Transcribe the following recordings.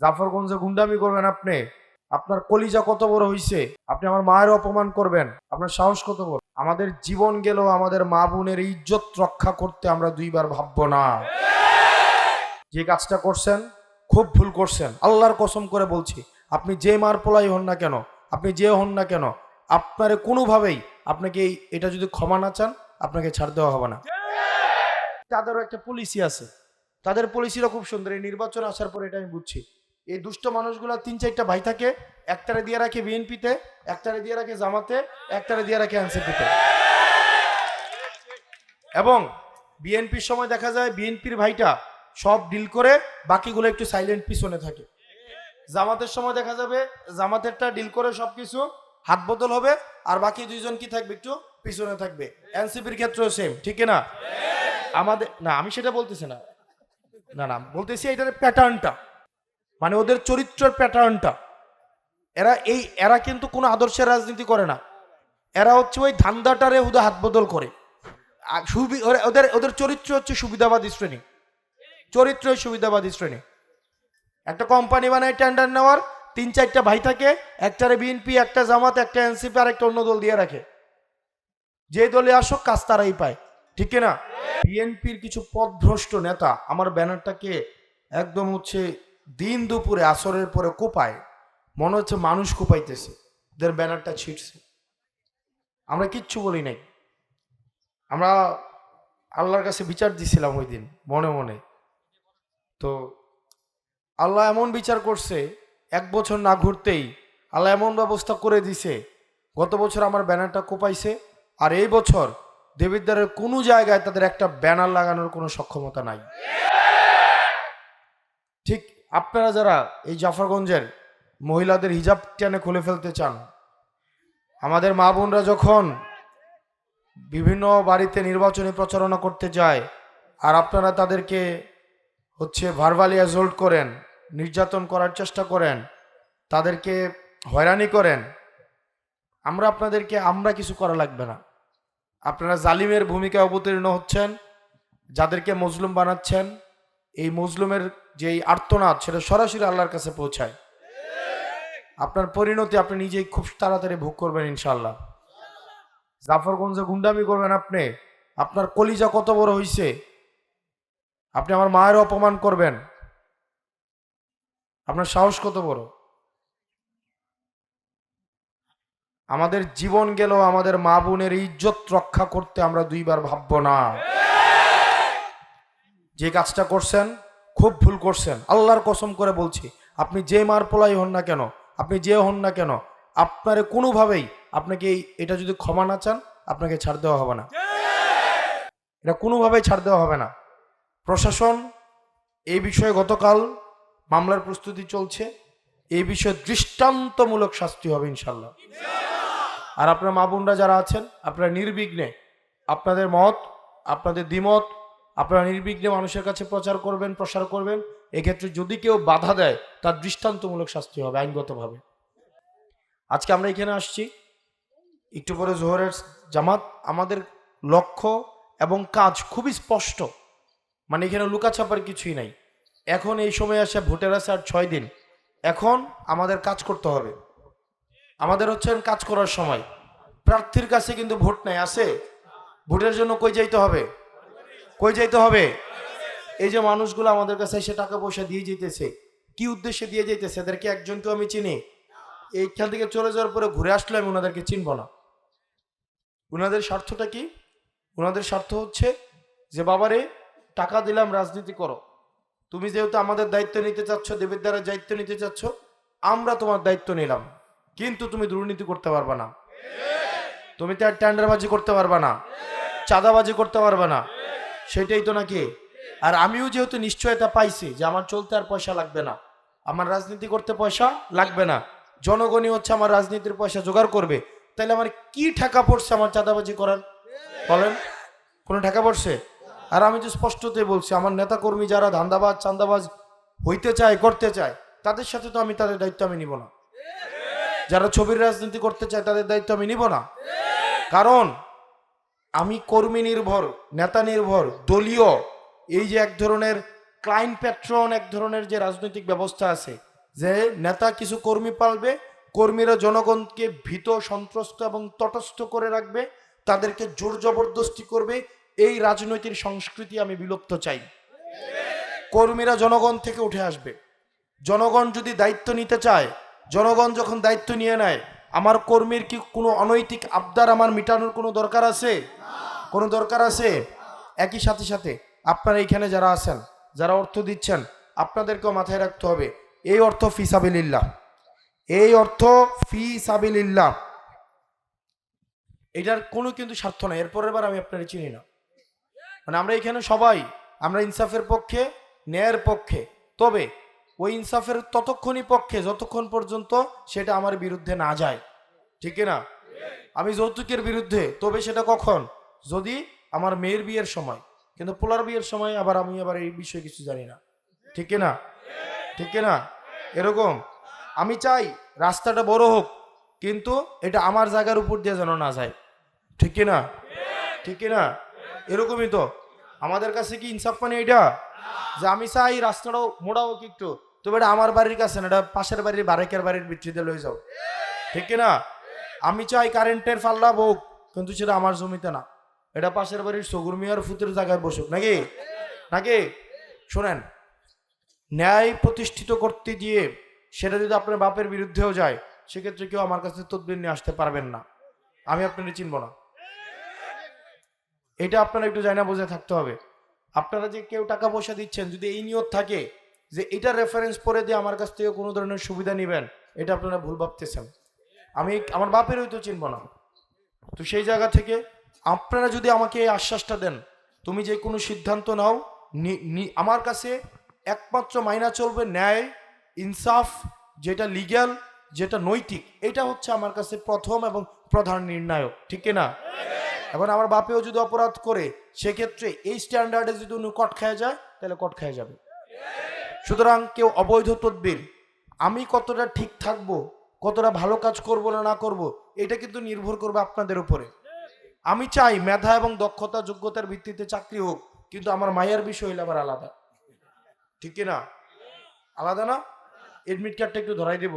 জাফরগঞ্জে গুন্ডামি করবেন আপনি, আপনার কলিজা কত বড় হইছে, আপনি আমার মায়ের অপমান করবেন, আপনার সাহস কত বড়? আমাদের জীবন গেল আমাদের মা বোনের ইজ্জত রক্ষা করতে আমরা দুইবার ভাববো না। যে কাজটা করছেন, খুব ভুল করছেন। আল্লাহর কসম করে বলছি, আপনি যে মার পোলাই হন না কেন, আপনি যে হন না কেন, আপনার কোনোভাবেই আপনাকে এটা যদি ক্ষমা না চান, আপনাকে ছাড় দেওয়া হবে না। তাদেরও একটা পলিসি আছে। তাদের পলিসিটা খুব সুন্দর। এই নির্বাচন আসার পর এটা আমি বুঝছি। এই দুষ্ট মানুষগুলো তিন চারটা ভাই থাকে, একটারে দিয়ে রাখে বিএনপিতে, একটারে দিয়ে রাখে জামাতে, একটারে দিয়ে রাখে এনসিপিতে। এবং বিএনপির সময় দেখা যায় বিএনপির ভাইটা সব ডিল করে বাকিগুলো একটু সাইলেন্ট পিছনে থাকে। জামাতের সময় দেখা যাবে জামাতেরটা ডিল করে সব কিছু হাত বদল হবে, আর বাকি দুইজন কি থাকবে একটু পিছনে থাকবে। এনসিপির ক্ষেত্রেও সেম ঠিক না? আমাদের না, আমি সেটা বলতেছি না। না না, বলতেছি এটার প্যাটার্নটা মানে ওদের চরিত্রের প্যাটার্নটা। এরা এই, এরা কিন্তু কোনো আদর্শের রাজনীতি করে না। এরা হচ্ছে ওই ধান্দাটারে হুদা হাত বদল করে। ওদের ওদের চরিত্র হচ্ছে সুবিধাবাদী শ্রেণি। চরিত্রই সুবিধাবাদী শ্রেণি। একটা কোম্পানি বানায় টেন্ডার নেওয়ার, তিন চারটা ভাই থাকে, একটারে বিএনপি একটা জামাত, একটা এনসিপি আর একটা অন্য দল দিয়ে রাখে। যে দলে আসুক, কাজ তারাই পায়। ঠিক না বিএনপির কিছু পথভ্রষ্ট নেতা, আমার ব্যানারটাকে একদম হচ্ছে দিন দুপুরে আসরের পরে কোপায়, মনে হচ্ছে মানুষ কোপাইতেছে, ওদের ব্যানারটা ছিটছে আমরা কিচ্ছু বলি নাই। আমরা আল্লাহর কাছে বিচার দিছিলাম ওই দিন, মনে মনে। তো আল্লাহ এমন বিচার করছে, এক বছর না ঘুরতেই আল্লাহ এমন ব্যবস্থা করে দিছে, গত বছর আমার ব্যানারটা কোপাইছে, আর এই বছর দেবিদ্বারের কোনো জায়গায় তাদের একটা ব্যানার লাগানোর কোনো সক্ষমতা নাই। ঠিক আপনারা যারা এই জাফরগঞ্জের মহিলাদের হিজাব টেনে খুলে ফেলতে চান, আমাদের মা বোনরা যখন বিভিন্ন বাড়িতে নির্বাচনী প্রচারণা করতে যায় আর আপনারা তাদেরকে হচ্ছে ভারবালি অ্যাজল্ট করেন, নির্যাতন করার চেষ্টা করেন, তাদেরকে হয়রানি করেন, আমরা আপনাদেরকে, আমরা কিছু করা লাগবে না। আপনারা জালিমের ভূমিকায় অবতীর্ণ হচ্ছেন, যাদেরকে মজলুম বানাচ্ছেন এই মজলুমের যেই আর্তনাদ, সেটা সরাসরি আল্লাহর কাছে পৌঁছায়। আপনার পরিণতি আপনি নিজেই খুব তাড়াতাড়ি ভোগ করবেন ইনশাল্লাহ জাফরগঞ্জে গুন্ডামি করবেন আপনি। আপনার কলিজা কত বড় হইছে? আপনি আমার মায়ের অপমান করবেন। আপনার সাহস কত বড়? আমাদের জীবন গেল আমাদের মা বোনের ইজ্জত রক্ষা করতে আমরা দুইবার ভাববো না। যে কাজটা করছেন, খুব ভুল করছেন। আল্লাহর কসম করে বলছি, আপনি যে মার পোলাই হন না কেন, আপনি যে হন না কেন, আপনার কোনোভাবেই আপনাকে এটা যদি ক্ষমা না চান, আপনাকে ছাড় দেওয়া হবে না। এটা কোনোভাবেই ছাড় দেওয়া হবে না। প্রশাসন, এই বিষয়ে গতকাল মামলার প্রস্তুতি চলছে। এই বিষয়ে দৃষ্টান্তমূলক শাস্তি হবে ইনশাল্লাহ আর আপনার মা বোনরা যারা আছেন, আপনারা নির্বিঘ্নে আপনাদের মত, আপনাদের দ্বিমত আপনারা নির্বিঘ্নে মানুষের কাছে প্রচার করবেন, প্রসার করবেন, এক্ষেত্রে যদি কেউ বাধা দেয়, তার দৃষ্টান্তমূলক শাস্তি হবে, আইনগতভাবে। আজকে আমরা এখানে আসছি, একটু পরে জোহরের জামাত, আমাদের লক্ষ্য এবং কাজ খুবই স্পষ্ট। মানে এখানে লুকাছাপার কিছুই নাই। এখন এই সময় আসে, ভোটের আছে আর ছয় দিন। এখন আমাদের কাজ করতে হবে। আমাদের হচ্ছে কাজ করার সময়। প্রার্থীর কাছে কিন্তু ভোট নাই, আছে? ভোটের জন্য কই যাইতে হবে? কই যাইতে হবে? এই যে মানুষগুলো আমাদের কাছে এসে টাকা পয়সা দিয়ে যেতেছে কি উদ্দেশ্যে দিয়ে যেতেছে এদেরকে একজন তো আমি চিনি। এইখান থেকে চলে যাওয়ার পরে ঘুরে আসলে আমি ওনাদেরকে চিনব না। ওনাদের স্বার্থটা কি? ওনাদের স্বার্থ হচ্ছে যে, বাবারে, টাকা দিলাম, রাজনীতি করো। তুমি যেহেতু আমাদের দায়িত্ব নিতে চাচ্ছ, দেবের দ্বারা দায়িত্ব নিতে চাচ্ছ, আমরা তোমার দায়িত্ব নিলাম। কিন্তু তুমি দুর্নীতি করতে পারবে না। তুমি তো আর টেন্ডারবাজি করতে পারবে না। চাঁদাবাজি করতে পারবে না। সেটাই তো নাকি? আর আমিও যেহেতু নিশ্চয়তা পাইছি যে আমার চলতে আর পয়সা লাগবে না, আমার রাজনীতি করতে পয়সা লাগবে না, জনগণই হচ্ছে আমার রাজনীতির পয়সা জোগাড় করবে তাহলে আমার কি টাকা পড়ছে আমার চাঁদাবাজি করার? বলেন, কোনো টাকা পড়ছে? আর আমি তো স্পষ্টতই বলছি, আমার নেতাকর্মী যারা ধান্দাবাজ চান্দাবাজ হইতে চায়, করতে চায়, তাদের সাথে তো আমি, তাদের দায়িত্ব আমি নিব না। যারা ছবির রাজনীতি করতে চায়, তাদের দায়িত্ব আমি নিব না। কারণ আমি কর্মী নির্ভর, নেতা নির্ভর, দলীয়, এই যে এক ধরনের ক্লাইন প্যাট্রন এক ধরনের যে রাজনৈতিক ব্যবস্থা আছে, যে নেতা কিছু কর্মী পালবে, কর্মীরা জনগণকে ভীত, সন্ত্রস্ত এবং তটস্থ করে রাখবে, তাদেরকে জোর জবরদস্তি করবে, এই রাজনৈতিক সংস্কৃতি আমি বিলুপ্ত চাই। কর্মীরা জনগণ থেকে উঠে আসবে। জনগণ যদি দায়িত্ব নিতে চায়, জনগণ যখন দায়িত্ব নিয়ে নেয়, আমার কর্মীর কি কোনো অনৈতিক আবদার আমার মেটানোর কোনো দরকার আছে? কোনো দরকার আছে? একই সাথে সাথে আপনারা এইখানে যারা আছেন, যারা অর্থ দিচ্ছেন, আপনাদেরকেও মাথায় রাখতে হবে, এই অর্থ ফি সাবিলিল্লাহ। এই অর্থ ফি সাবিলিল্লাহ। এটার কোনো কিন্তু স্বার্থ নাই, এরপরের বার আমি আপনারা চিনি না। মানে আমরা এখানে সবাই, আমরা ইনসাফের পক্ষে, ন্যায়ের পক্ষে। তবে ওই ইনসাফের ততক্ষণই পক্ষে, যতক্ষণ পর্যন্ত সেটা আমার বিরুদ্ধে না যায়। ঠিক না? আমি যৌতুকের বিরুদ্ধে, তবে সেটা কখন? যদি আমার মেয়ের বিয়ের সময়, কিন্তু পোলার বিয়ের সময় আবার আমি আবার এই বিষয়ে কিছু জানি না। ঠিক না? ঠিক না? এরকম? আমি চাই রাস্তাটা বড় হোক, কিন্তু এটা আমার জায়গার উপর দিয়ে যেন না যায়। ঠিক না? ঠিক না? এরকমই তো। আমাদের কাছে কি ইনসাফ মানে এটা? যে আমি চাই রাস্তাটাও মোড়া হোক একটু। তবে এটা আমার বাড়ির কাছে না, এটা পাশের বাড়ির, বারেকের বাড়ির ভিত্তিতে লয়ে যাও। ঠিক না? আমি চাই কারেন্টের ফাল্লা হোক কিন্তু সেটা আমার জমিতে না। এটা পাশের বাড়ির সগুর মিয়ার ফুতের জায়গায় বসুক, নাকি? নাকি? শোনেন, ন্যায় প্রতিষ্ঠিত করতে গিয়ে সেটা যদি আপনার বাপের বিরুদ্ধেও যায়, সেক্ষেত্রে কেউ আমার কাছে তদবির নিয়ে আসতে পারবেন না। আমি আপনাদের চিনব না। এটা আপনারা একটু জানা বুঝে থাকতে হবে। আপনারা যে কেউ টাকা পয়সা দিচ্ছেন, যদি এই নিয়ত থাকে যে এটা রেফারেন্স পরে দিয়ে আমার কাছ থেকে কোনো ধরনের সুবিধা নেবেন, এটা আপনারা ভুল ভাবতেছেন। আমি আমার বাপের হয়তো চিনব না। তো সেই জায়গা থেকে আপনারা যদি আমাকে এই আশ্বাসটা দেন, তুমি যে কোনো সিদ্ধান্ত নাও আমার কাছে একমাত্র মাইনা চলবে ন্যায়, ইনসাফ, যেটা লিগ্যাল, যেটা নৈতিক, এটা হচ্ছে আমার কাছে প্রথম এবং প্রধান নির্ণায়ক, ঠিক না এখন আমার বাপেও যদি অপরাধ করে, সেক্ষেত্রে এই স্ট্যান্ডার্ডে যদি উনি কট খেয়ে যায়, তাহলে কট খেয়ে যাবে। সুতরাং কেউ অবৈধ তদবির, আমি কতটা ঠিক থাকব, কতটা ভালো কাজ করব না না করব, এটা কিন্তু নির্ভর করবে আপনাদের উপরে। আমি চাই মেধা এবং দক্ষতা, যোগ্যতার ভিত্তিতে চাকরি হোক, কিন্তু আমার মায়ের বিষয় হইলে আবার আলাদা। ঠিক না আলাদা না? এডমিট কার্ডটা একটু ধরাই দেব।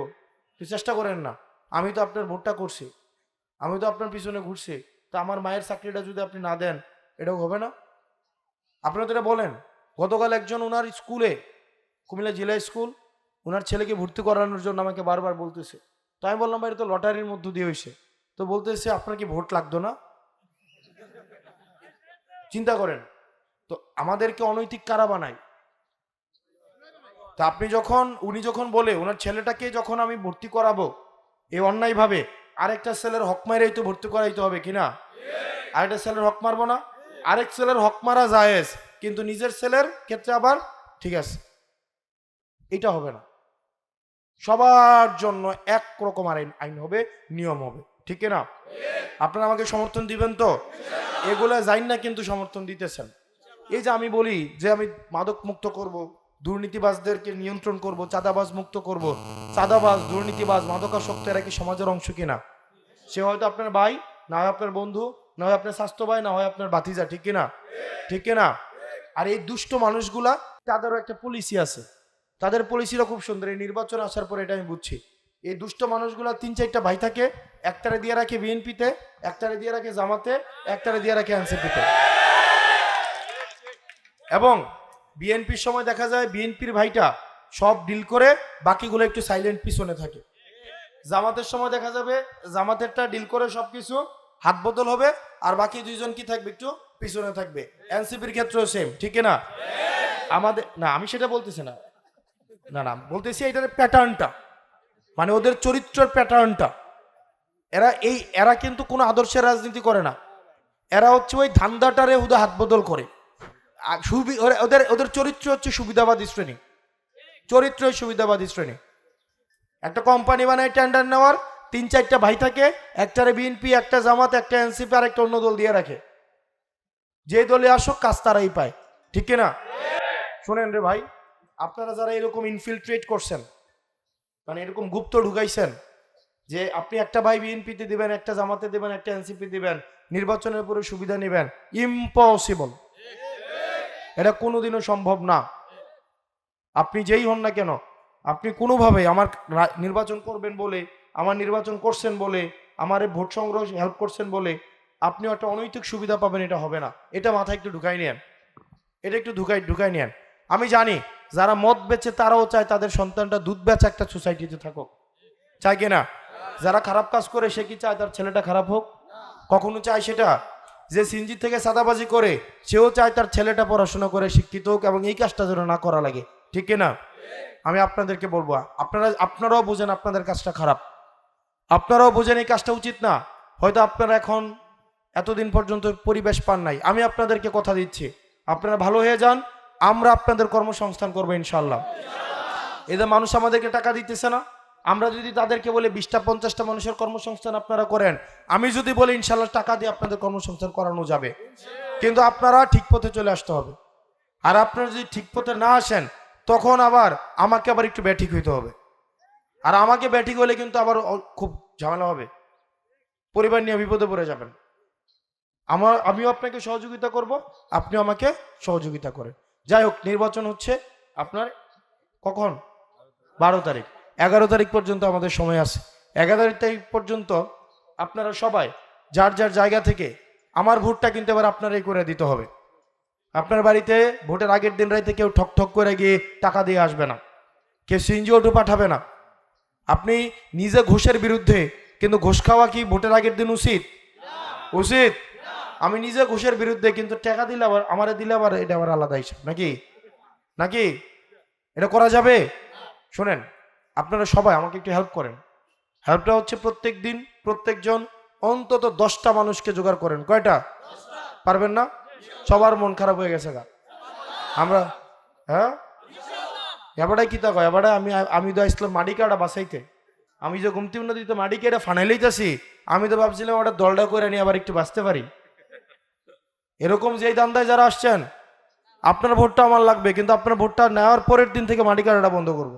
একটু চেষ্টা করেন না। আমি তো আপনার ভোটটা করছি। আমি তো আপনার পিছনে ঘুরছি। তো আমার মায়ের চাকরিটা যদি আপনি না দেন, এটাও হবে না? আপনারা তো এটা বলেন। গতকাল একজন ওনার স্কুলে, কুমিল্লা জেলা স্কুল, ওনার ছেলেকে ভর্তি করানোর জন্য আমাকে বারবার বলতেছে। তো আমি বললাম, ভাই, এটা তো লটারির মধ্য দিয়ে হয়েছে তো বলতেছে, আপনার কি ভোট লাগতো না? চিন্তা করেন। তো আমাদেরকে অনৈতিক কারা বানায়? তা আপনি যখন, উনি যখন বলে, ওনার ছেলেটাকে যখন আমি ভর্তি করাবো এই অন্যায়ভাবে, আরেকটা ছেলের হক মারাই তো ভর্তি করাইতে হবে কিনা আরেকটা ছেলের হক মারবো না। আরেক ছেলের হক মারা জায়েজ, কিন্তু নিজের ছেলের ক্ষেত্রে আবার ঠিক আছে। এটা হবে না। সবার জন্য এক রকম আইন আইন হবে, নিয়ম হবে। ঠিক না আপনারা আমাকে সমর্থন দিবেন তো? এগুলা যাইন না কিন্তু সমর্থন দিতেছেন। এই যে আমি বলি যে আমি মাদক মুক্ত করব, দুর্নীতিবাজদেরকে নিয়ন্ত্রণ করব, চাঁদাবাজ মুক্ত করব, চাঁদাবাজ, দুর্নীতিবাজ, মাদকাসক্ত এরা কি সমাজের অংশ কিনা? সে হয়তো আপনার ভাই, না হয় আপনার বন্ধু, না হয় আপনার স্বাস্থ্য ভাই, না হয় আপনার বাতিজা ঠিক কিনা? ঠিক কিনা? আর এই দুষ্ট মানুষগুলা, তাদেরও একটা পলিসি আছে। তাদের পলিসিটা খুব সুন্দর, এই নির্বাচন আসার পর এটা আমি বুঝছি। এই দুষ্ট মানুষগুলা তিন চারটা ভাই থাকে, একটারে দিয়ে রাখে বিএনপিতে, একটারে দিয়ে রাখে জামাতে, একটারে দিয়ে রাখে এনসিপিতে। এবং বিএনপির সময় দেখা যায় বিএনপির ভাইটা সব ডিল করে বাকিগুলো একটু সাইলেন্ট পিছনে থাকে। জামাতের সময় দেখা যাবে জামাতেরটা ডিল করে সবকিছু, হাত বদল হবে, আর বাকি দুইজন কি থাকবে একটু পিছনে থাকবে। এনসিপির ক্ষেত্রেও সেম ঠিক না আমাদের না, আমি সেটা বলতেছি না। না না, বলতেছি এটার প্যাটার্নটা মানে ওদের চরিত্রের প্যাটার্নটা এরা এই এরা কিন্তু কোনো আদর্শের রাজনীতি করে না। এরা হচ্ছে ওই ধান্দাটারে হুদা হাত বদল করে। ওদের ওদের চরিত্র হচ্ছে সুবিধাবাদী শ্রেণি। চরিত্র সুবিধাবাদী শ্রেণি। একটা কোম্পানি বানায় টেন্ডার নেওয়ার তিন চারটা ভাই থাকে একটারে বিএনপি একটা জামাত একটা এনসিপি আর একটা অন্য দল দিয়ে রাখে। যে দলে আসুক কাজ তারাই পায়। ঠিক না শোনেন রে ভাই আপনারা যারা এরকম ইনফিলট্রেট করছেন মানে এরকম গুপ্ত ঢুকাইছেন যে আপনি একটা ভাই বিএনপিতে দিবেন, একটা জামাতে দিবেন, একটা এনসিপি দিবেন, নির্বাচনের পরে সুবিধা নেবেন ইম্পসিবল এটা কোনোদিনও সম্ভব না। আপনি যেই হন না কেন, আপনি কোনোভাবে আমার নির্বাচন করবেন বলে, আমার নির্বাচন করছেন বলে, আমার ভোট সংগ্রহ হেল্প করছেন বলে আপনি একটা অনৈতিক সুবিধা পাবেন, এটা হবে না। এটা মাথায় একটু ঢুকাই নেন এটা একটু ঢুকাই ঢুকাই নেন আমি জানি, যারা মদ বেচে তারাও চায় তাদের সন্তানটা দুধ বেচা একটা সোসাইটিতে থাকুক। চায় কি না? যারা খারাপ কাজ করে সে কি চায় তার ছেলেটা খারাপ হোক? কখনো চায় সেটা? যে সিনজি থেকে সাদাবাজি করে, সেও চায় তার ছেলেটা পড়াশোনা করে শিক্ষিত হোক এবং এই কাজটা যেন না করা লাগে। ঠিক না? আমি আপনাদেরকে বলব, আপনারা, আপনারাও বোঝেন আপনাদের কাজটা খারাপ। আপনারাও বোঝেন এই কাজটা উচিত না। হয়তো আপনারা এখন এতদিন পর্যন্ত পরিবেশ পান নাই। আমি আপনাদেরকে কথা দিচ্ছি। আপনারা ভালো হয়ে যান আমরা আপনাদের কর্মসংস্থান করব ইনশাল্লাহ এদের মানুষ আমাদেরকে টাকা দিতেছে না, আমরা যদি তাদেরকে বলে বিশটা, পঞ্চাশটা মানুষের কর্মসংস্থান আপনারা করেন, আমি যদি বলি ইনশাল্লাহ টাকা দিয়ে আপনাদের কর্মসংস্থান করানো যাবে। কিন্তু আপনারা ঠিক পথে চলে আসতে হবে। আর আপনারা যদি ঠিক পথে না আসেন, তখন আবার আমাকে আবার একটু ব্যাঠিক হইতে হবে। আর আমাকে ব্যাঠিক হলে কিন্তু আবার খুব ঝামেলা হবে। পরিবার নিয়ে বিপদে পড়ে যাবেন। আমার, আমিও আপনাকে সহযোগিতা করব আপনি আমাকে সহযোগিতা করেন। যাই হোক নির্বাচন হচ্ছে আপনার কখন? বারো তারিখ। এগারো তারিখ পর্যন্ত আমাদের সময় আছে। এগারো তারিখ পর্যন্ত আপনারা সবাই, যার যার জায়গা থেকে আমার ভোটটা কিন্তু এবার আপনারাই করে দিতে হবে। আপনার বাড়িতে ভোটের আগের দিন রাইতে কেউ ঠক ঠক করে গিয়ে টাকা দিয়ে আসবে না। কেউ অটো পাঠাবে না। আপনি নিজে ঘোষের বিরুদ্ধে কিন্তু ঘোষ খাওয়া কি ভোটের আগের দিন উচিত? উচিত। আমি নিজে ঘুষের বিরুদ্ধে কিন্তু টাকা দিলে আবার, আমারে দিলে আবার এটা আবার আলাদা হিসাব, নাকি? নাকি? এটা করা যাবে? শোনেন, আপনারা সবাই আমাকে একটু হেল্প করেন। হেল্পটা হচ্ছে প্রত্যেক দিন প্রত্যেকজন অন্তত দশটা মানুষকে জোগাড় করেন। কয়টা? পারবেন না? সবার মন খারাপ হয়ে গেছে গা। আমরা হ্যাঁ? এবারে কি তা এবারে আমি আমি তো আসলাম মাটি কাটা বাসাইতে। আমি যে ঘুমতি নদীতে মাটি কেটে ফানাইলেইতেছি আমি তো ভাবছিলাম ওটা দলটা করে নিয়ে আবার একটু বাঁচতে পারি। এরকম যেই দান্দায় যারা আসছেন, আপনার ভোটটা আমার লাগবে, কিন্তু আপনার ভোটটা নেওয়ার পরের দিন থেকে মাটি কাটাটা বন্ধ করব।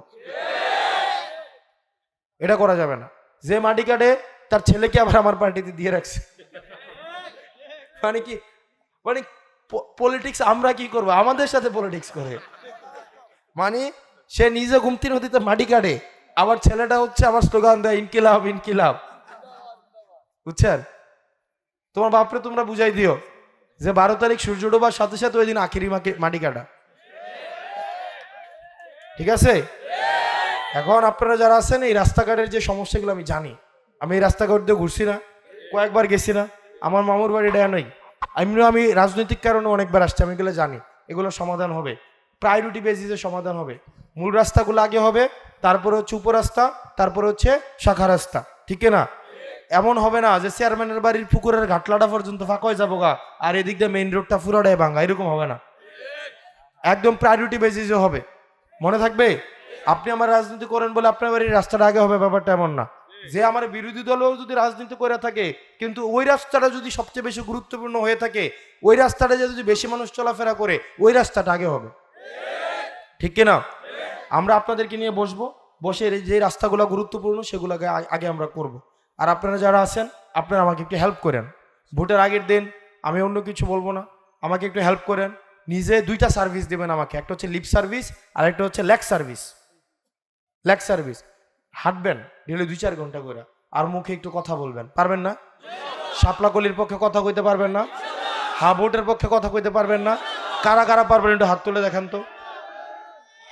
এটা করা যাবে না। যে মাটি কাটে তার ছেলেকে আবার আমার পার্টিতে দিয়ে রাখছে। মানে কি মানে পলিটিক্স আমরা কি করব? আমাদের সাথে পলিটিক্স করে। মানে সে নিজে ঘুমতি নদীতে মাটি কাটে আবার ছেলেটা হচ্ছে আমার স্লোগান দেয়, ইনকিলাব ইনকিলাব। বুঝছেন? তোমার বাপরে তোমরা বুঝাই দিও। যে বারো তারিখ সূর্য ডোবার সাথে সাথে ওই দিন আখেরি মাটি কাটা। ঠিক আছে? এখন আপনারা যারা আছেন, এই রাস্তাঘাটের যে সমস্যাগুলো আমি জানি। আমি এই রাস্তাঘাট দিয়ে ঘুরছি না, কয়েকবার গেছি না। আমার মামুর বাড়ি ডেয়া নই। এমনিও আমি রাজনৈতিক কারণে অনেকবার আসছি, আমি এগুলো জানি। এগুলো সমাধান হবে। প্রায়োরিটি বেসিসে সমাধান হবে। মূল রাস্তাগুলো আগে হবে, তারপরে হচ্ছে উপরাস্তা, তারপরে হচ্ছে শাখা রাস্তা। ঠিক না? এমন হবে না যে চেয়ারম্যানের বাড়ির পুকুরের ঘাটলাটা পর্যন্ত ফাঁকা হয়ে যাব গা, আর এদিক দিয়ে মেইন রোডটা ফুরাডায় ভাঙা, এরকম হবে না। একদম প্রায়োরিটি বেসিসে হবে। মনে থাকবে? আপনি আমার রাজনীতি করেন বলে আপনার বাড়ির রাস্তাটা আগে হবে, ব্যাপারটা এমন না। যে আমার বিরোধী দলও যদি রাজনীতি করে থাকে, কিন্তু ওই রাস্তাটা যদি সবচেয়ে বেশি গুরুত্বপূর্ণ হয়ে থাকে, ওই রাস্তাটা যদি বেশি মানুষ চলাফেরা করে, ওই রাস্তাটা আগে হবে। ঠিক কিনা আমরা আপনাদেরকে নিয়ে বসবো, বসে যে রাস্তাগুলো গুরুত্বপূর্ণ, সেগুলোকে আগে আমরা করব। আর আপনারা যারা আছেন, আপনারা আমাকে একটু হেল্প করেন। ভোটের আগের দিন আমি অন্য কিছু বলব না। আমাকে একটু হেল্প করেন। নিজে দুইটা সার্ভিস দেবেন আমাকে। একটা হচ্ছে লিপ সার্ভিস আর একটা হচ্ছে ল্যাক সার্ভিস ল্যাক সার্ভিস হাঁটবেন ডেলি দুই চার ঘণ্টা করে। আর মুখে একটু কথা বলবেন। পারবেন না? শাপলা কলির পক্ষে কথা কইতে পারবেন না? হা ভোটের পক্ষে কথা কইতে পারবেন না? কারা কারা পারবেন একটু হাত তুলে দেখান তো।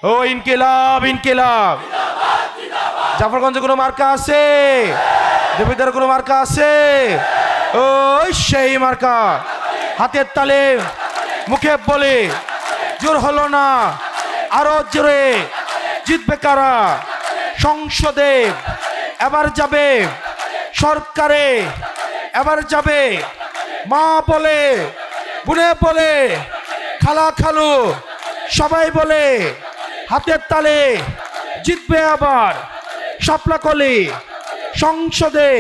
ও, ইনকিলাব ইনকিলাব। জাফরগঞ্জে কোনো মার্কা আছে? দেবিদার কোনো মার্কা আছে? ওই সেই মার্কা। হাতের তালে, মুখে বলে, জোর হলো না। আরও জোরে, জিতবে কারা? সংসদে এবার যাবে, সরকারে এবার যাবে। মা বলে, বুনে বলে, খালা খালু, সবাই বলে, হাতের তালে জিতবে আবার। সাপলা কলি সংসদে,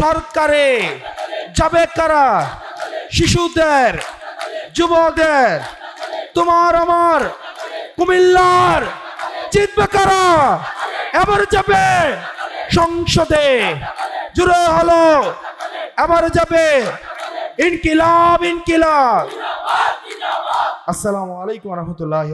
সরকারে যাবে কারা? শিশুদের, যুবদের, তোমার আমার কুমিল্লার জিতবে কারা? এবার যাবে সংসদে। জুড়ে হলো, এবার যাবে ইনকিলাব ইনকিলাব। আসসালামু আলাইকুম রহমতুল্লাহ